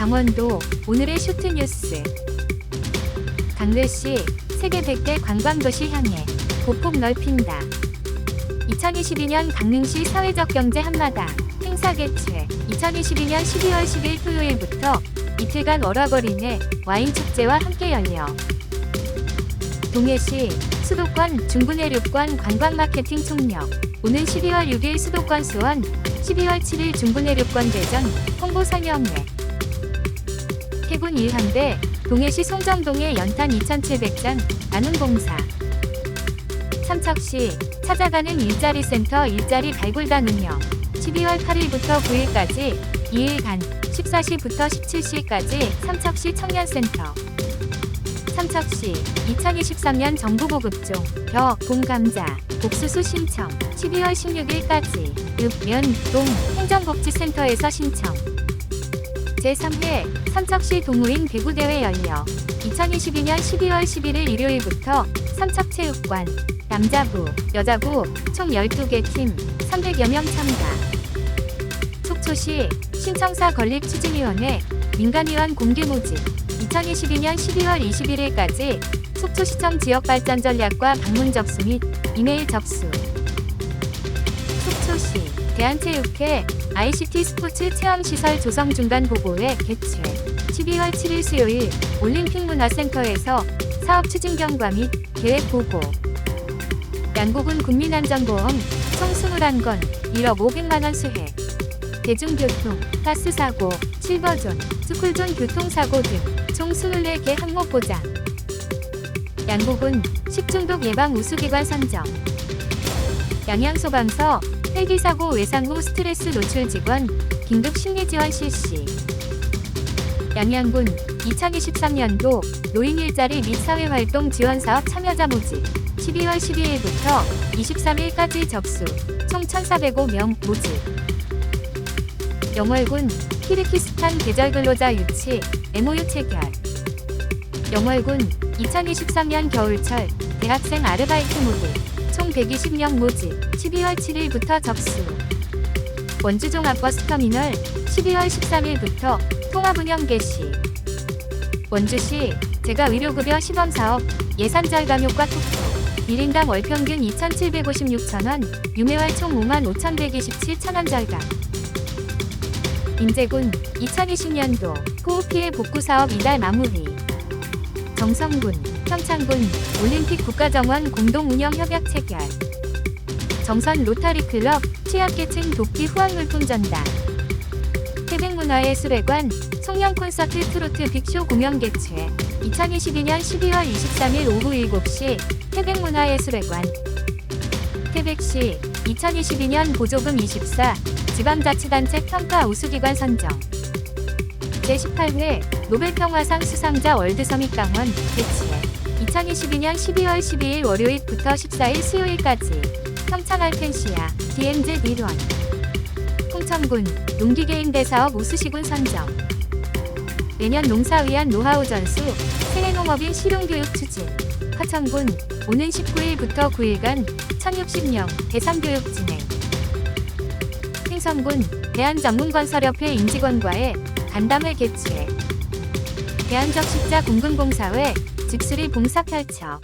강원도 오늘의 쇼트뉴스. 강릉시 세계 100대 관광도시 향해 보폭 넓힌다. 2022년 강릉시 사회적 경제 한마당 행사 개최. 2022년 12월 10일 토요일부터 이틀간 월화거리 와인 축제와 함께 열려. 동해시 수도권 중부내륙권 관광마케팅 총력. 오는 12월 6일 수도권 수원 12월 7일 중부내륙권 대전 홍보 설명회 해군 일함대 동해시 송정동의 연탄 2,700잔 나눔 봉사. 삼척시 찾아가는 일자리 센터 일자리 발굴단 운영. 12월 8일부터 9일까지 2일간 14시부터 17시까지 삼척시 청년센터. 삼척시 2023년 정부 보급종 벼, 봄 감자, 옥수수 신청. 12월 16일까지 읍, 면, 동 행정복지센터에서 신청. 제3회 삼척시 동호인 배구대회 열려 2022년 12월 11일 일요일부터 삼척체육관 남자부, 여자부 총 12개 팀 300여 명 참가. 속초시 신청사 건립 추진위원회 민간위원 공개 모집 2022년 12월 21일까지 속초시청 지역발전 전략과 방문 접수 및 이메일 접수. 속초시 대한체육회 ICT 스포츠 체험시설 조성 중단 보고회 개최. 12월 7일 수요일 올림픽문화센터에서 사업 추진 경과 및 계획 보고. 양국은 국민안전보험 총 21건 1억 500만원 수혜. 대중교통, 가스사고, 실버존, 스쿨존 교통사고 등 총 24개 항목 보장. 양국은 식중독 예방 우수기관 선정. 양양소방서 헬기사고 외상 후 스트레스 노출 직원 긴급 심리지원 실시. 양양군 2023년도 노인 일자리 및 사회활동 지원 사업 참여자 모집. 12월 12일부터 23일까지 접수. 총 1,405명 모집. 영월군 키르키스탄 계절 근로자 유치 MOU 체결. 영월군 2023년 겨울철 대학생 아르바이트 모집 총 120명 모집 12월 7일부터 접수. 원주종합버스터미널 12월 13일부터 통합운영 개시. 원주시 제가 의료급여 시범사업 예산 절감 효과 톡톡 1인당 월평균 2,756천원 유매월 총 55,127천원 절감. 인제군 2020년도 호흡 피해 복구 사업 이달 마무리. 정성군, 평창군 올림픽 국가정원 공동 운영 협약 체결. 정선 로타리 클럽 취약계층 돕기 후원물품 전달. 태백문화예술회관 송년 콘서트 트로트 빅쇼 공연 개최. 2022년 12월 23일 오후 7시 태백문화예술회관. 태백시 2022년 보조금 24 지방자치단체 평가 우수기관 선정 제18회 노벨평화상 수상자 월드서밋 강원 개최 2022년 12월 12일 월요일부터 14일 수요일까지 평창 알펜시아 DMZ 일원 홍천군 농기계인 대사업 우수시군 선정. 내년 농사 위한 노하우 전수 생애농업인 실용교육 추진. 화천군 오는 19일부터 9일간 1060명 대상교육 진행. 생선군 대한전문건설협회 임직원과의 간담회 개최. 대한적 십자 공군봉사회 즉수리 봉사 펼쳐